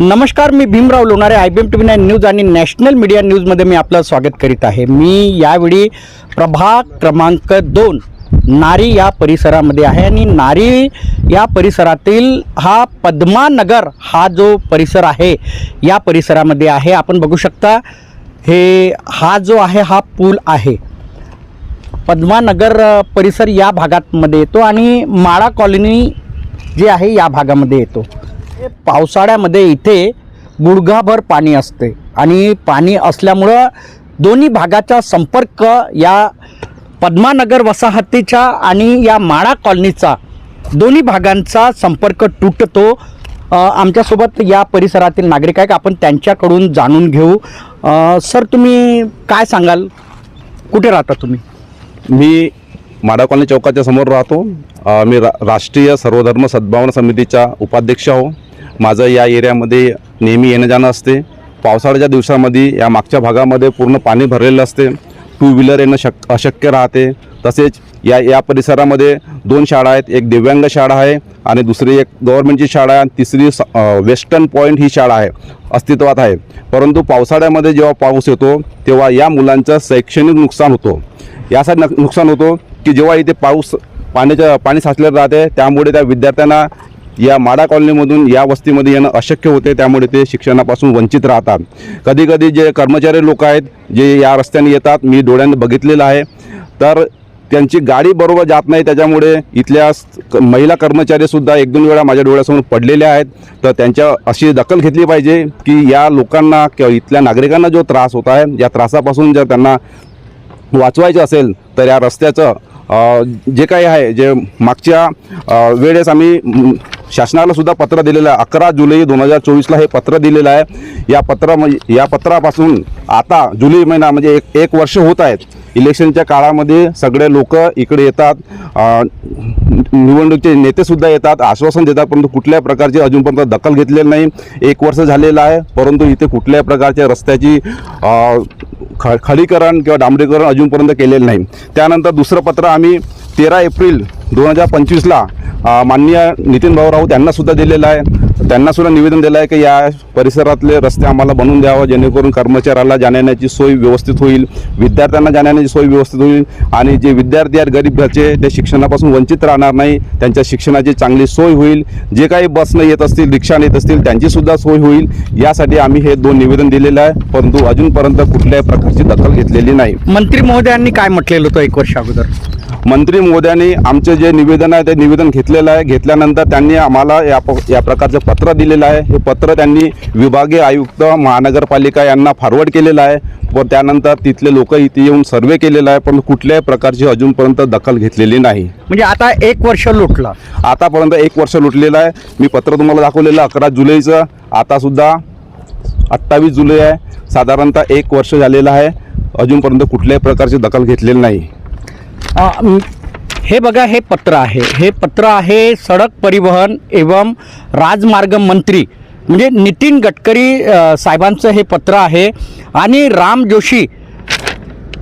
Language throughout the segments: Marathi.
नमस्कार मी Bhimrao Lonare I B M T V nine news आणि नॅशनल मीडिया न्यूजमध्ये मी आपलं स्वागत करीत आहे. मी यावेळी प्रभाग क्रमांक दोन नारी या परिसरामध्ये आहे आणि नारी या परिसरातील हा पद्मानगर हा जो परिसर आहे या परिसरामध्ये आहे. आपण बघू शकता हे हा जो आहे हा पूल आहे. पद्मानगर परिसर या भागामध्ये येतो आणि माळा कॉलनी जे आहे या भागामध्ये येतो. पावसाळ्यामध्ये इथे गुडघाभर पाणी असते. आणि पाणी असल्यामुळं दोन्ही भागाचा संपर्क या पद्मानगर वसाहतीच्या आणि या माळा कॉलनीचा दोन्ही भागांचा संपर्क तुटतो. आमच्यासोबत या परिसरातील नागरिक आहेत. आपण त्यांच्याकडून जाणून घेऊ. सर तुम्ही काय सांगाल? कुठे राहता तुम्ही? मी माडा कॉलनी चौकाच्या समोर राहतो. मी रा राष्ट्रीय सर्वधर्म सद्भावना समितीचा उपाध्यक्ष आहो. माझं या एरियामध्ये नेहमी येणं जाणं असते. पावसाळ्याच्या दिवसामध्ये या मागच्या भागामध्ये पूर्ण पाणी भरलेलं असते. टू व्हीलर येणं शक अशक्य राहते. तसेच या या परिसरामध्ये दोन शाळा आहेत. एक दिव्यांग शाळा आहे आणि दुसरी एक गव्हर्नमेंटची शाळा आहे. आणि तिसरी स- वेस्टर्न पॉईंट ही शाळा आहे अस्तित्वात आहे. परंतु पावसाळ्यामध्ये जेव्हा पाऊस येतो तेव्हा या मुलांचं शैक्षणिक नुकसान होतो. यासाठी नुकसान होतो की जेव्हा इथे पाऊस पाण्याच्या पाणी साचलेलं राहते त्यामुळे त्या विद्यार्थ्यांना या माडा कॉलनीमधून या वस्तीमध्ये येणं अशक्य होते त्यामुळे ते शिक्षणापासून वंचित राहतात. कधी कधी जे कर्मचारी लोक आहेत जे या रस्त्याने येतात मी डोळ्याने बघितलेलं आहे. तर त्यांची गाडी बरोबर जात नाही त्याच्यामुळे इथल्या क- महिला कर्मचारीसुद्धा एक दोन वेळा माझ्या डोळ्यासमोर पडलेल्या आहेत. तर त्यांच्या अशी दखल घेतली पाहिजे की या लोकांना किंवा इथल्या नागरिकांना जो त्रास होत आहे या त्रासापासून जर त्यांना वाचवायचं असेल तर या रस्त्याचं जे काही आहे जे मागच्या वेळेस आम्ही शासनाला सुद्धा पत्र दिलेलं आहे. अकरा जुलै दोन हजार चोवीसला हे पत्र दिलेलं आहे. या पत्रा या पत्रापासून आता जुलै महिना म्हणजे एक एक वर्ष होत आहेत. इलेक्शनच्या काळामध्ये सगळे लोक इकडे येतात. निवडणुकीचे नेतेसुद्धा येतात. आश्वासन देतात परंतु कुठल्याही प्रकारची अजूनपर्यंत दखल घेतलेली नाही. एक वर्ष झालेलं आहे परंतु इथे कुठल्याही प्रकारच्या रस्त्याची ख खडीकरण किंवा डांबरीकरण अजूनपर्यंत केलेलं नाही. त्यानंतर दुसरं पत्र आम्ही तेरा एप्रिल दोन हजार पंचवीसला माननीय नितीन भाऊ राऊत यांनासुद्धा दिलेलं आहे. त्यांनासुद्धा निवेदन दिलं आहे की या परिसरातले रस्ते आम्हाला बनवून द्यावं जेणेकरून कर्मचाऱ्याला जाण्याची सोय व्यवस्थित होईल विद्यार्थ्यांना जाण्याची सोय व्यवस्थित होईल आणि जे विद्यार्थी आहेत गरीब घरचे ते शिक्षणापासून वंचित राहणार नाही. त्यांच्या शिक्षणाची चांगली सोय होईल. जे काही बसनं येत असतील रिक्षाने येत असतील त्यांचीसुद्धा सोय होईल. यासाठी आम्ही हे दोन निवेदन दिलेलं आहे. परंतु अजूनपर्यंत कुठल्याही प्रकारची दखल घेतलेली नाही. मंत्री महोदयांनी काय म्हटलेलं होतं एक वर्ष अगोदर? मंत्री महोदयांनी आमचे जे निवेदन आहे ते निवेदन घेतलेलं आहे. घेतल्यानंतर त्यांनी आम्हाला या प या प्रकारचं पत्र दिलेलं आहे. हे पत्र त्यांनी विभागीय आयुक्त महानगरपालिका यांना फॉरवर्ड केलेलं आहे. व त्यानंतर तिथले लोक इथे येऊन सर्वे केलेला आहे. पण कुठल्याही प्रकारची अजूनपर्यंत दखल घेतलेली नाही. म्हणजे आता एक वर्ष लुटलं. आतापर्यंत एक वर्ष लुटलेलं आहे. मी पत्र तुम्हाला दाखवलेलं अकरा जुलैचं. आतासुद्धा अठ्ठावीस जुलै आहे. साधारणतः एक वर्ष झालेलं आहे. अजूनपर्यंत कुठल्याही प्रकारची दखल घेतलेली नाही. हे बघा हे पत्र आहे. हे पत्र आहे सडक परिवहन एवं राजमार्ग मंत्री म्हणजे नितीन गडकरी साहेबांचं हे पत्र आहे. आणि राम जोशी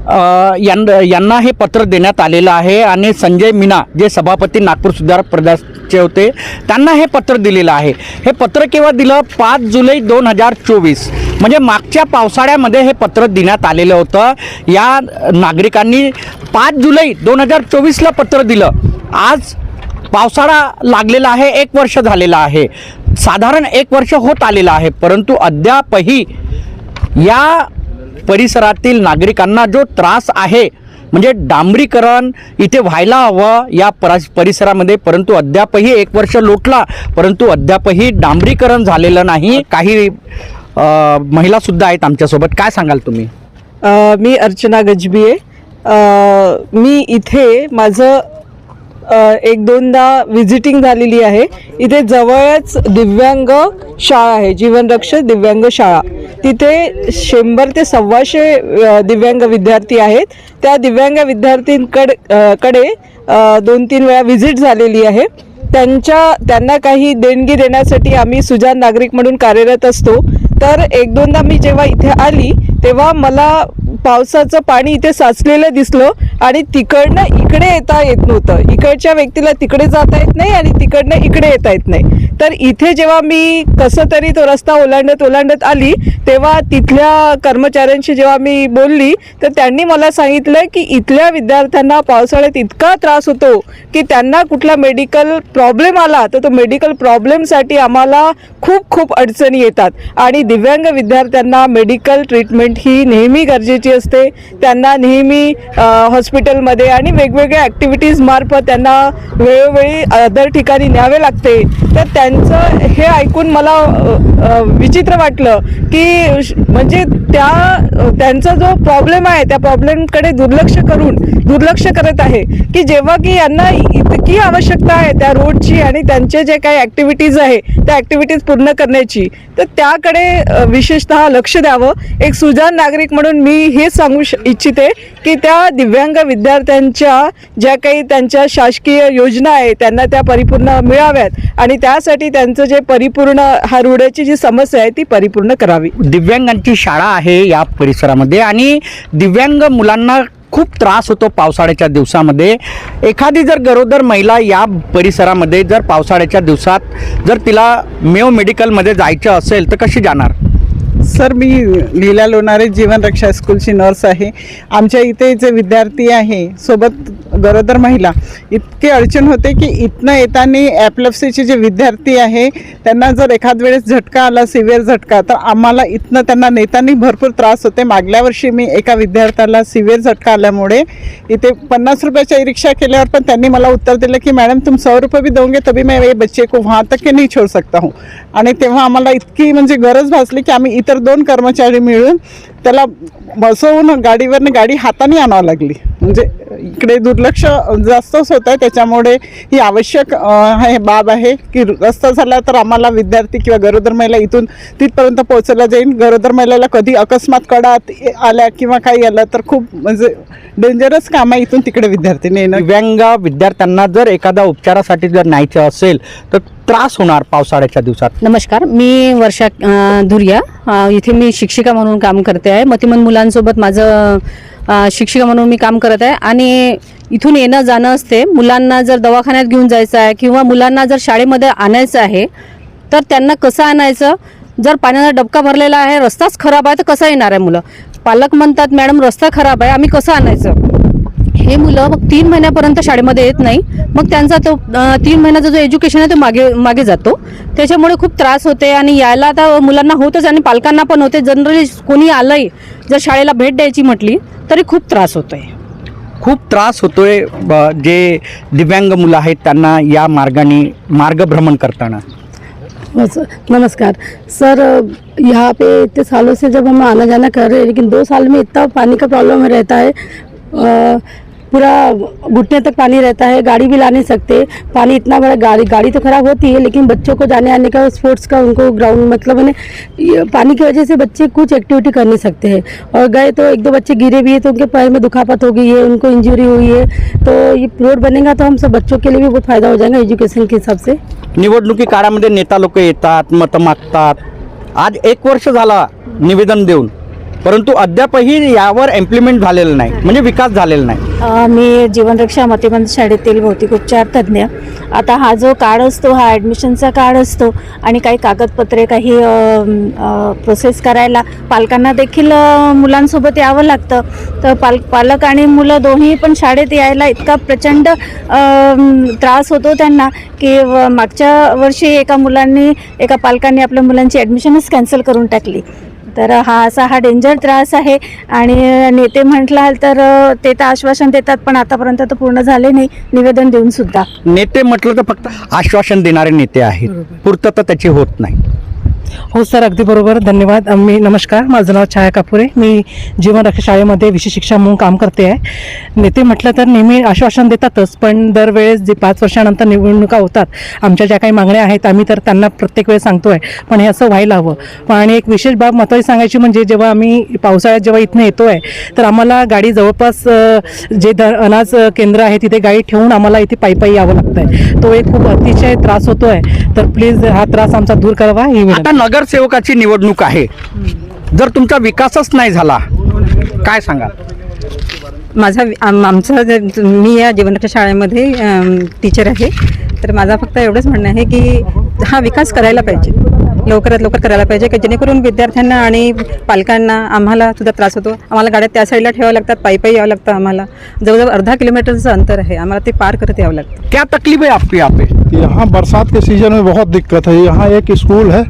यां यांना हे पत्र देण्यात आलेलं आहे आणि संजय मीना जे सभापती नागपूर सुधार प्रदेशचे होते त्यांना हे पत्र दिलेलं आहे. हे पत्र केव्हा दिलं पाच जुलै दोन हजार चोवीस. म्हणजे मागच्या पावसाळ्यामध्ये हे पत्र देण्यात आलेलं होतं. या नागरिकांनी पाच जुलै दोन हजार चोवीसला पत्र दिलं. आज पावसाळा लागलेला आहे एक वर्ष झालेलं आहे. साधारण एक वर्ष होत आलेलं आहे परंतु अद्यापही या परिसरातील नागरिकांना जो त्रास आहे म्हणजे डांबरीकरण इथे व्हायला हवं या परिसरामध्ये परंतु अद्यापही एक वर्ष लोटला परंतु अद्यापही डांबरीकरण झालेलं नाही. काही महिलासुद्धा आहेत आमच्यासोबत. काय सांगाल तुम्ही? मी अर्चना गजबिये मी इथे माझं एक दोनदा व्हिजिटिंग झालेली आहे. इथे जवळच दिव्यांग शाळा आहे जीवनरक्षक दिव्यांग शाळा. तिथे शंभर ते सव्वाशे दिव्यांग विद्यार्थी आहेत. त्या दिव्यांग विद्यार्थींकडकडे दोन तीन वेळा व्हिजिट झालेली आहे. त्यांच्या त्यांना काही देणगी देण्यासाठी आम्ही सुजान नागरिक म्हणून कार्यरत असतो. तर एक दोनदा मी जेव्हा इथे आली तेव्हा मला पावसाचं पाणी इथे साचलेलं दिसलं आणि तिकडनं इकडे येता येत नव्हतं. इकडच्या व्यक्तीला तिकडे जाता येत नाही आणि तिकडनं इकडे येता येत नाही. तर इथे जेव्हा मी कसं तरी तो रस्ता ओलांडत ओलांडत आली तेव्हा तिथल्या कर्मचाऱ्यांशी जेव्हा मी बोलली तर त्यांनी मला सांगितलं की इथल्या विद्यार्थ्यांना पावसाळ्यात इतका त्रास होतो की त्यांना कुठला मेडिकल प्रॉब्लेम आला तर तो मेडिकल प्रॉब्लेमसाठी आम्हाला खूप खूप अडचणी येतात. आणि दिव्यांग विद्यार्थ्यांना मेडिकल ट्रीटमेंट ही नेहमी गरजेची असते. त्यांना नेहमी हॉस्पिटलमध्ये आणि वेगवेगळ्या ॲक्टिव्हिटीजमार्फत त्यांना वेळोवेळी अदर ठिकाणी न्यावे लागते. तर त्या त्यांचं हे ऐकून मला विचित्र वाटलं की म्हणजे त्या त्यांचा जो प्रॉब्लेम आहे त्या प्रॉब्लेमकडे दुर्लक्ष करून दुर्लक्ष करत आहे की जेव्हा की यांना इतकी आवश्यकता आहे त्या रोडची आणि त्यांचे जे काही ॲक्टिव्हिटीज आहे त्या ॲक्टिव्हिटीज पूर्ण करण्याची तर त्याकडे विशेषतः लक्ष द्यावं. एक सुजान नागरिक म्हणून मी हे सांगू श इच्छिते की त्या दिव्यांग विद्यार्थ्यांच्या ज्या काही त्यांच्या शासकीय योजना आहे त्यांना त्या परिपूर्ण मिळाव्यात. आणि त्यासाठी त्यांचं जे परिपूर्ण हा रोडची जी समस्या आहे ती परिपूर्ण करावी. दिव्यांगांची शाळा आहे या परिसरामध्ये आणि दिव्यांग मुलांना खूप त्रास होतो पावसाळ्याच्या दिवसामध्ये. एखादी जर गरोदर महिला या परिसरामध्ये जर पावसाळ्याच्या दिवसात जर तिला मेव मेडिकलमध्ये जायचं असेल तर कशी जाणार? सर मी लीला लोणारे जीवन रक्षा स्कूलची नर्स आहे. आमच्या इथे जे विद्यार्थी आहे सोबत गरोदर महिला इतके अडचण होते की इथनं येताना ॲपलप्सीचे जे विद्यार्थी आहे त्यांना जर एखाद वेळेस झटका आला सिव्हिअर झटका तर आम्हाला इथनं त्यांना नेताना भरपूर त्रास होते. मागल्या वर्षी मी एका विद्यार्थ्याला सिव्हिअर झटका आल्यामुळे इथे पन्नास रुपयाच्या ई रिक्षा केल्यावर पण त्यांनी मला उत्तर दिलं की मॅडम तुम सौ रुपये भी दोगे तभी मैं ये बच्चे को वहाँ तक के नहीं छोड़ सकता हूँ. आणि तेव्हा आम्हाला इतकी म्हणजे गरज भासली की आम्ही इथं इतर दोन कर्मचारी मिळून त्याला बसवून गाडीवरनं गाडी हाताने आणावं लागली. म्हणजे इकडे दुर्लक्ष जास्तच होत आहे त्याच्यामुळे ही आवश्यक हे बाब आहे की रस्ता झाला तर आम्हाला विद्यार्थी किंवा गरोदर महिला इथून तिथपर्यंत पोहोचला जाईल. गरोदर महिलेला कधी अकस्मात कडात आल्या किंवा काही आलं तर खूप म्हणजे डेंजरस काम आहे इथून तिकडे विद्यार्थी नेणं. दिव्यांग विद्यार्थ्यांना जर एखादा उपचारासाठी जर न्यायचं असेल तर त्रास होणार पावसाळ्याच्या दिवसात. नमस्कार मी वर्षा धुरिया. इथे मी शिक्षिका म्हणून काम करते आहे. मतिमंद मुलांसोबत माझं शिक्षिका म्हणून मी काम करत आहे. आणि इथून येणं जाणं असते. मुलांना जर दवाखान्यात घेऊन जायचं आहे किंवा मुलांना जर शाळेमध्ये आणायचं आहे तर त्यांना कसं आणायचं? जर पाण्याचा डबका भरलेला आहे रस्ताच खराब आहे तर कसा येणार आहे मुलं? पालक म्हणतात मॅडम रस्ता खराब आहे आम्ही कसं आणायचं? हे मुलं मग तीन महिन्यापर्यंत शाळेमध्ये येत नाही. मग त्यांचा तो तीन महिन्याचा जो एज्युकेशन आहे तो मागे मागे जातो. त्याच्यामुळे खूप त्रास होते आणि यायला आता मुलांना होतच आणि पालकांना पण होते. जनरली कोणी आलंय जर शाळेला भेट द्यायची म्हटली तरी खूप त्रास होतोय. खूप त्रास होतोय ब- जे दिव्यांग मुलं आहेत त्यांना या मार्गाने मार्गभ्रमण करताना. हो नमस्कार. सर यहाँ पे इतने सालों से जब हम आना जाना कर रहे हैं लेकिन दो साल में इतना पानी का प्रॉब्लम रहता है। पूरा घुटने तक पानी रहता है, गाड़ी भी ला नहीं सकते। पानी इतना बड़ा गाड़ी गाड़ी तो ख़राब होती है, लेकिन बच्चों को जाने आने का, स्पोर्ट्स का उनको ग्राउंड मतलब ये पानी की वजह से बच्चे कुछ एक्टिविटी कर नहीं सकते हैं। और गए तो एक दो बच्चे गिरे भी है तो उनके पैर में दुखापत हो गई है उनको इंजरी हुई है। तो ये रोड बनेगा तो हम सब बच्चों के लिए भी बहुत फ़ायदा हो जाएगा एजुकेशन के हिसाब से। निवडणुकी काळामध्ये नेता लोक येतात, मतं मागतात. आज एक वर्ष झाला निवेदन देऊन. परंतु अद्यापही यावर इम्प्लिमेंट झालेलं नाही. म्हणजे विकास झालेला नाही. मी जीवनरक्षा मतिमंद शाळेतील भौतिक उपचार तज्ज्ञ. आता हा जो काळ असतो हा ॲडमिशनचा काळ असतो आणि काही कागदपत्रे काही अ, अ, प्रोसेस करायला पालकांना देखील अ, मुलांसोबत यावं लागतं. तर पाल पालक आणि मुलं दोन्ही पण शाळेत यायला इतका प्रचंड त्रास होतो त्यांना की व- मागच्या वर्षी एका मुलांनी एका पालकांनी आपल्या मुलांची ॲडमिशनच कॅन्सल करून टाकली. तर हा असा हा डेंजर त्रास आहे. आणि नेते म्हटलाल तर ते तर आश्वासन देतात पण आतापर्यंत तर पूर्ण झाले नाही. निवेदन देऊन सुद्धा. नेते म्हटलं तर फक्त आश्वासन देणारे नेते आहेत. पूर्तता त्याची होत नाही. हो सर अगदी बरोबर. धन्यवाद. मी नमस्कार. माझं नाव छाया कापुरे. मी जीवन रक्षा शाळेमध्ये विशेष शिक्षा म्हणून काम करते आहे. नेते म्हटलं तर नेहमी आश्वासन देतातच पण दरवेळेस जे पाच वर्षानंतर निवडणुका होतात आमच्या ज्या काही मागण्या आहेत आम्ही तर त्यांना प्रत्येक वेळेस सांगतो आहे पण हे असं व्हायला हवं. आणि एक विशेष बाब महत्त्वाची सांगायची म्हणजे जेव्हा आम्ही पावसाळ्यात जेव्हा इथनं येतो आहे तर आम्हाला गाडी जवळपास जे द अनाज केंद्र आहे तिथे गाडी ठेवून आम्हाला इथे पायी पायी यावं लागतं आहे तो एक खूप अतिशय त्रास होतो आहे तर प्लीज हा त्रास आमचा दूर करावा ही विनंती. आता नगरसेवकाची निवडणूक आहे. जर तुमचा विकासच नाही झाला काय सांगाल? माझा आम- आमचं जे- मी या जीवनरक्षा शाळेमध्ये टीचर आहे. तर माझा फक्त एवढंच म्हणणं आहे की हा विकास करायला पाहिजे. लवकरात लवकर करायला पाहिजे की जेणेकरून विद्यार्थ्यांना आणि पालकांना आम्हाला सुद्धा त्रास होतो. आम्हाला गाड्या त्या साईडला ठेवाव्या लागतात पायी पायी यावं लागतं आम्हाला. जवळजवळ अर्धा किलोमीटरचं अंतर आहे आम्हाला ते पार करत यावं लागतं. क्या तकलीफ है आपको यहाँ पे? यहाँ बरसात के सीजन में बहुत दिक्कत है। यहाँ एक स्कूल है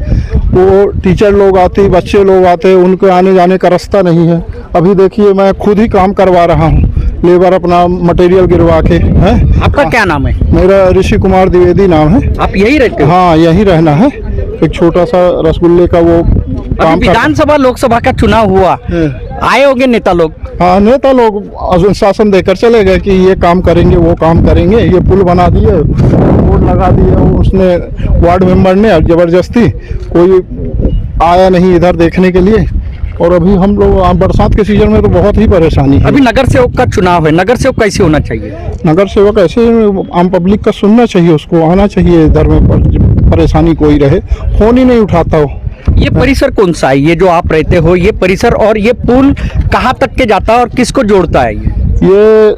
वो टीचर लोग आते बच्चे लोग आते उनके आने जाने का रास्ता नहीं है। अभी देखिए मैं खुद ही काम करवा रहा हूँ। लेबर अपना मटेरियल गिरवा के हैं? आपका क्या नाम है? मेरा ऋषि कुमार द्विवेदी नाम है। आप यही रहते हो? हाँ यहीं रहना है। एक छोटा सा रसगुल्ले का वो काम विधानसभा लोकसभा का चुनाव हुआ। आए होंगे नेता लोग? हाँ नेता लोग शासन देकर चले गए कि ये काम करेंगे वो काम करेंगे। ये पुल बना दिए बोर्ड लगा दिए उसने वार्ड मेंबर ने ज़बरदस्ती कोई आया नहीं इधर देखने के लिए। और अभी हम लोग बरसात के सीज़न में तो बहुत ही परेशानी है। अभी नगर सेवक का चुनाव है। नगर सेवक कैसे होना चाहिए? नगर सेवक ऐसे आम पब्लिक का सुनना चाहिए उसको आना चाहिए इधर में परेशानी कोई रहे फ़ोन ही नहीं उठाता हो। ये परिसर कौन सा है? ये जो आप रहते हो ये परिसर और ये पुल कहाँ तक के जाता है और किसको जोड़ता है ये? ये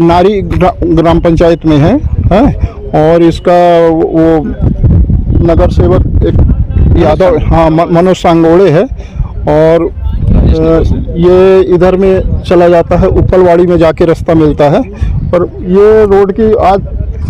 नारी ग्रा, ग्राम पंचायत में है, है? और इसका वो नगर सेवक एक यादव हाँ मनोज सांगोड़े है। और ये इधर में चला जाता है उपलवाड़ी में जाके रास्ता मिलता है। पर ये रोड की आज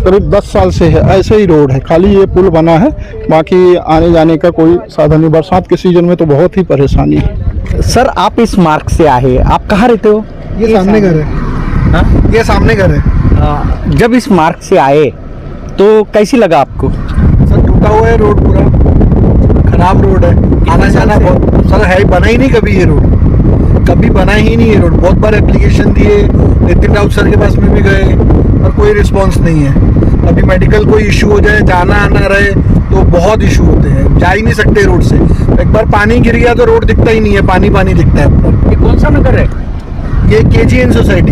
करीब 10 साल से है। ऐसे ही रोड है। खाली ये पुल बना है। बाकी आने जाने का कोई साधन नहीं। बरसात के सीज़न में तो बहुत ही परेशानी है। सर आप इस मार्ग से आए आप कहाँ रहते हो? ये सामने घर है। ये सामने घर है। जब इस मार्ग से आए तो कैसी लगा आपको? सर टूटा हुआ है रोड पूरा। खराब रोड है। आना जाना बहुत सर है बना ही नहीं कभी ये रोड। कभी बना ही नहीं ये रोड। बहुत बार एप्लीकेशन दिए नितिन राउत सर के पास में भी गए और कोई रिस्पांस नहीं है। अभी मेडिकल कोई इशू हो जाए जाना आना रहे तो बहुत इशू होते हैं। जा ही नहीं सकते रोड से। एक बार पानी गिर गया तो रोड दिखता ही नहीं है पानी पानी दिखता है ये कौन सा नगर है? ये के सोसाइटी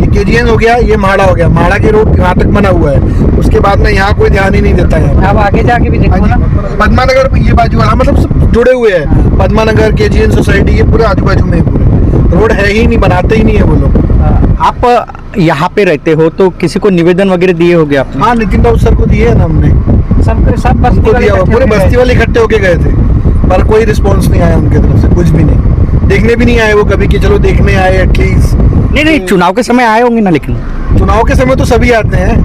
ये के हो गया ये माड़ा हो गया। माड़ा की रोड यहाँ तक बना हुआ है। उसके बाद में यहाँ कोई ध्यान ही नहीं देता है अब आगे जाके भी देखो ना। पद्मानगर ये बाजू वाला मतलब सब जुड़े हुए हैं। पदमा नगर के जी एन सोसाइटी ये पूरे आजू बाजू में ही। रोड है ही नहीं बनाते ही नहीं है वो लोग। आप यहाँ पे रहते हो तो किसी को निवेदन वगैरह दिए होगे आपने? हाँ नितिन राउत सर को दिए है ना हमने। सब सब उनको दिया हुआ पूरे बस्ती वाले इकट्ठे होके गए थे। पर कोई रिस्पॉन्स नहीं आया उनके तरफ़ से कुछ भी नहीं। देखने भी नहीं आए वो कभी कि चलो देखने आए एटलीस्ट नहीं नहीं चुनाव के समय आए होंगे ना लेकिन। चुनाव के समय तो सभी आते हैं।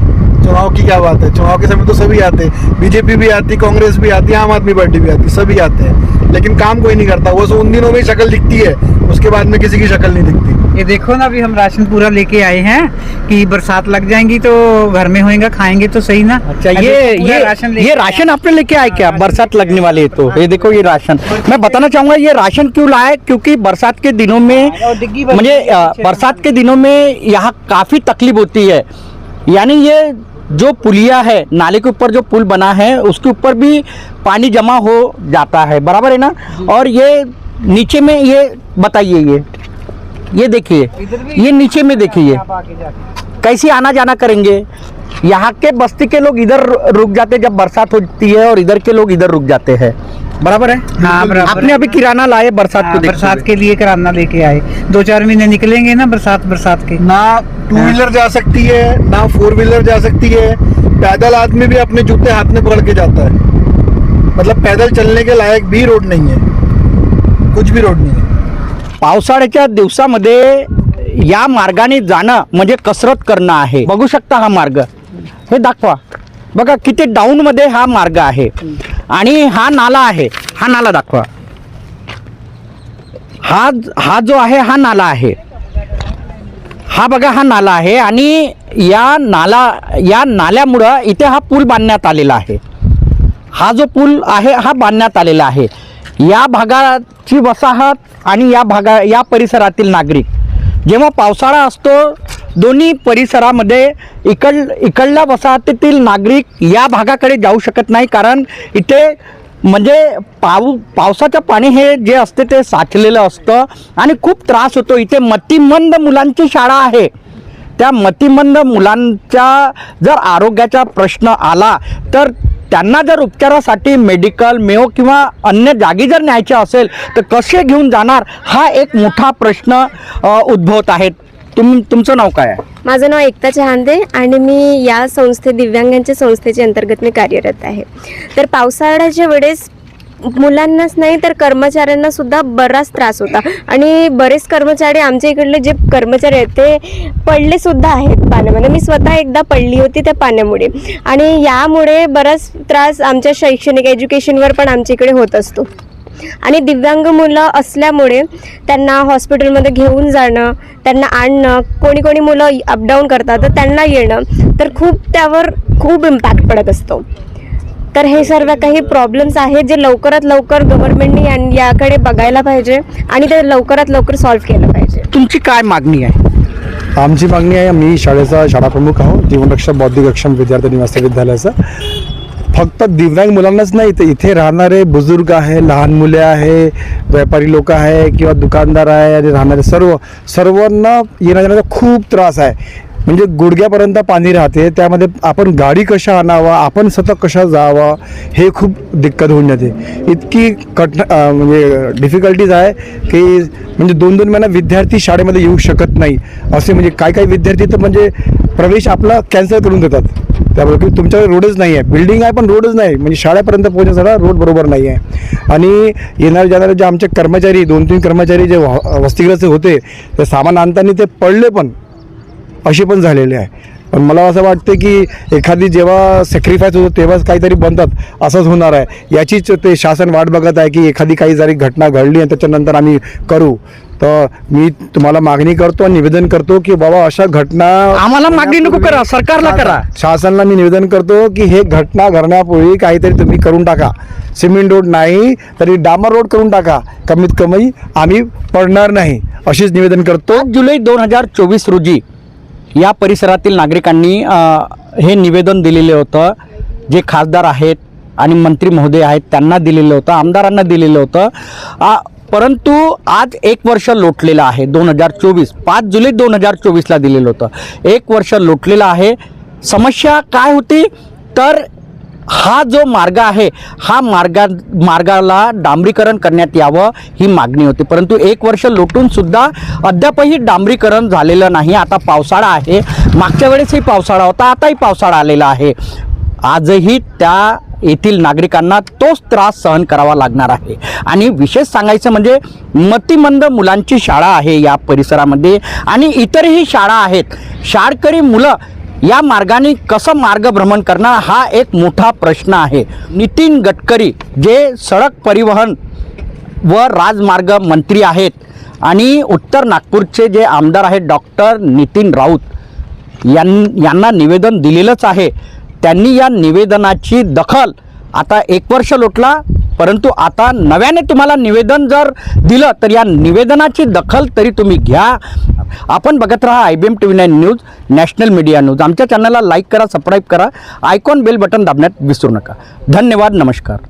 चुनाव की क्या बात है? चुनाव के समय तो सभी आते हैं। बीजेपी भी आती कांग्रेस भी आती आम आदमी पार्टी भी आती सभी आते हैं। लेकिन काम कोई नहीं करता। वो सो उन दिनों में ही शक्ल दिखती है। उसके बाद में किसी की शक्ल नहीं दिखती। ये देखो ना अभी हम राशन पूरा लेके आए हैं कि बरसात लग जाएँगी तो घर में होएगा खाएँगे तो सही ना? अच्छा ये ये राशन ये राशन आपने लेके आए क्या? बरसात लगने वाली है तो। ये देखो ये राशन। मैं बताना चाहूँगा ये राशन क्यों लाए? क्योंकि बरसात के दिनों में मुझे बरसात के दिनों में यहाँ काफ़ी तकलीफ़ होती है। यानी ये जो पुलिया है नाले के ऊपर जो पुल बना है उसके ऊपर भी पानी जमा हो जाता है। बराबर है ना? और ये नीचे में ये बताइए ये। ये देखिए ये नीचे में देखिए। कैसे आना जाना करेंगे? यहाँ के बस्ती के लोग इधर रुक जाते जब बरसात होती है और इधर के लोग इधर रुक जाते हैं। बराबर है? हाँ, बराबर आपने अभी किराना लाए बरसात को हाँ, देखते बरसात के लिए किराना लेके आए। दो चार महीने निकलेंगे ना बरसात बरसात के। ना टू व्हीलर जा सकती है ना फोर व्हीलर जा सकती है। पैदल आदमी भी अपने जूते हाथ में पकड़ के जाता है। मतलब पैदल चलने के लायक भी रोड नहीं है। कुछ भी रोड पावसाळ्याच्या दिवसामध्ये या मार्गाने जाणं म्हणजे कसरत करणं आहे. बघू शकता हा मार्ग. हे दाखवा. बघा किती डाऊन मध्ये हा मार्ग आहे. आणि हा नाला आहे. हा नाला दाखवा. हा हा जो आहे हा नाला आहे. हा बघा हा नाला आहे. आणि या नाला या नाल्यामुळं इथे हा पूल बांधण्यात आलेला आहे. हा जो पूल आहे हा बांधण्यात आलेला आहे. या भागाची वसाहत आणि या भागा या परिसरातील नागरिक. जेव्हा पावसाळा असतो दोन्ही परिसरामध्ये इकड इकडल्या वसाहतीतील नागरिक या भागाकडे जाऊ शकत नाही कारण इथे म्हणजे पाऊ पावसाचं पाणी हे जे असते ते साठलेलं असतं आणि खूप त्रास होतो. इथे मतिमंद मुलांची शाळा आहे. त्या मतिमंद मुलांच्या जर आरोग्याचा प्रश्न आला तर त्यांना जर उपचारासाठी मेडिकल मेओ किंवा अन्य जागी जर न्यायचे असेल तर कसे घेऊन जाणार? हा एक मोठा प्रश्न उद्भवत आहे. तुम तुमचं नाव काय आहे? माझं नाव एकता चहांदे आणि मी या संस्थे दिव्यांगांच्या संस्थेच्या अंतर्गत मी कार्यरत आहे. तर पावसाळ्याच्या वेळेस मुलांनाच नाही तर कर्मचाऱ्यांना सुद्धा बराच त्रास होता. आणि बरेच कर्मचारी आमच्या इकडले जे कर्मचारी आहेत ते पडले सुद्धा आहेत पाण्यामध्ये. मी स्वतः एकदा पडली होती त्या पाण्यामुळे. आणि यामुळे बराच त्रास आमच्या शैक्षणिक एज्युकेशनवर पण आमच्या इकडे होत असतो. आणि दिव्यांग मुलं असल्यामुळे त्यांना हॉस्पिटलमध्ये घेऊन जाणं त्यांना आणणं कोणी कोणी मुलं अपडाऊन करतात तर त्यांना येणं तर खूप त्यावर खूप इम्पॅक्ट पडत असतो. तर हे सर्व काही प्रॉब्लेम्स आहेत जे लवकरात लवकर गव्हर्नमेंटने या- याकडे बघायला पाहिजे आणि ते लवकरात लवकर सॉल्व्ह केलं पाहिजे. तुमची काय मागणी आहे? आमची मागणी आहे मी शाळेचा शाळा प्रमुख आहो जीवनरक्षक बौद्धिक अक्षम विद्यार्थी निवासी विद्यालयाचा. फक्त दिव्यांग मुलांनाच नाही तर इथे राहणारे बुजुर्ग आहे लहान मुले आहे व्यापारी लोक आहे किंवा दुकानदार आहे आणि राहणारे सर्व सर्वांना येण्या जाण्याचा खूप त्रास आहे. म्हणजे गुडघ्यापर्यंत पाणी राहते त्यामध्ये आपण गाडी कशा आणावा आपण स्वतः कशा जावा हे खूप दिक्कत होऊन जाते. इतकी कठ म्हणजे डिफिकल्टीज आहे की म्हणजे दोन दोन महिना विद्यार्थी शाळेमध्ये येऊ शकत नाही. असे म्हणजे काही काही विद्यार्थी तर म्हणजे प्रवेश आपला कॅन्सल करून देतात. त्यामुळे की तुमच्याकडे रोडच नाही आहे. बिल्डिंग आहे पण रोडच नाही. म्हणजे शाळेपर्यंत पोहोचण्यासाठी रोड बरोबर नाही आहे. आणि येणारे जाणारे जे आमचे कर्मचारी दोन तीन कर्मचारी जे व- वसतिगृहाचे होते ते सामान आणताना ते पडले पण. असे पण झालेले आहे. पण मला असं वाटतं की एखादी जेव्हा सॅक्रिफाईस होतो तेव्हाच काहीतरी बनतात असंच होणार आहे. याचीच ते शासन वाट बघत आहे की एखादी काही जरी घटना घडली आणि त्याच्यानंतर आम्ही करू. तर मी तुम्हाला मागणी करतो आणि निवेदन करतो की बाबा अशा घटना आम्हाला मागणी नको करा सरकारला करा. शासनाला मी निवेदन करतो की हे घटना घडण्यापूर्वी काहीतरी तुम्ही करून टाका. सिमेंट रोड नाही तरी डांबर रोड करून टाका. कमीत कमी आम्ही पडणार नाही अशीच निवेदन करतो. जुलै दोन हजार चोवीस रोजी या परिसरातील नागरिकांनी हे निवेदन दिलेलं होतं. जे खासदार आहेत आणि मंत्री महोदय आहेत त्यांना दिलेलं होतं आमदारांना दिलेलं होतं. परंतु आज एक वर्ष लोटलेलं आहे दोन हजार चोवीस पाच जुलै दोन हजार चोवीसला दिलेलं होतं. एक वर्ष लोटलेलं आहे. समस्या काय होती? तर हा जो मार्ग आहे हा मार्गा मार्गाला डांबरीकरण करण्यात यावं ही मागणी होती. परंतु एक वर्ष लोटूनसुद्धा अद्यापही डांबरीकरण झालेलं नाही. आता पावसाळा आहे. मागच्या वेळेसही पावसाळा होता आताही पावसाळा आलेला आहे. आजही त्या येथील नागरिकांना तोच त्रास सहन करावा लागणार आहे. आणि विशेष सांगायचं म्हणजे मतिमंद मुलांची शाळा आहे या परिसरामध्ये. आणि इतरही शाळा आहेत. शाळकरी मुलं या मार्गाने कसं मार्गभ्रमण करणार हा एक मोठा प्रश्न आहे. नितीन गडकरी जे सडक परिवहन व राजमार्ग मंत्री आहेत आणि उत्तर नागपूरचे जे आमदार आहेत डॉक्टर नितीन राऊत यां यांना निवेदन दिलेलंच आहे. त्यांनी या निवेदनाची दखल आता एक वर्ष लोटला परंतु आता नव्याने तुम्हाला निवेदन जर दिलं तर या निवेदनाची दखल तरी तुम्ही घ्या. आपण बघत राहा I B M T V nine news national media news. आमच्या चॅनलला लाईक करा सबस्क्राईब करा. आयकॉन बेल बटन दाबण्यात विसरू नका. धन्यवाद नमस्कार.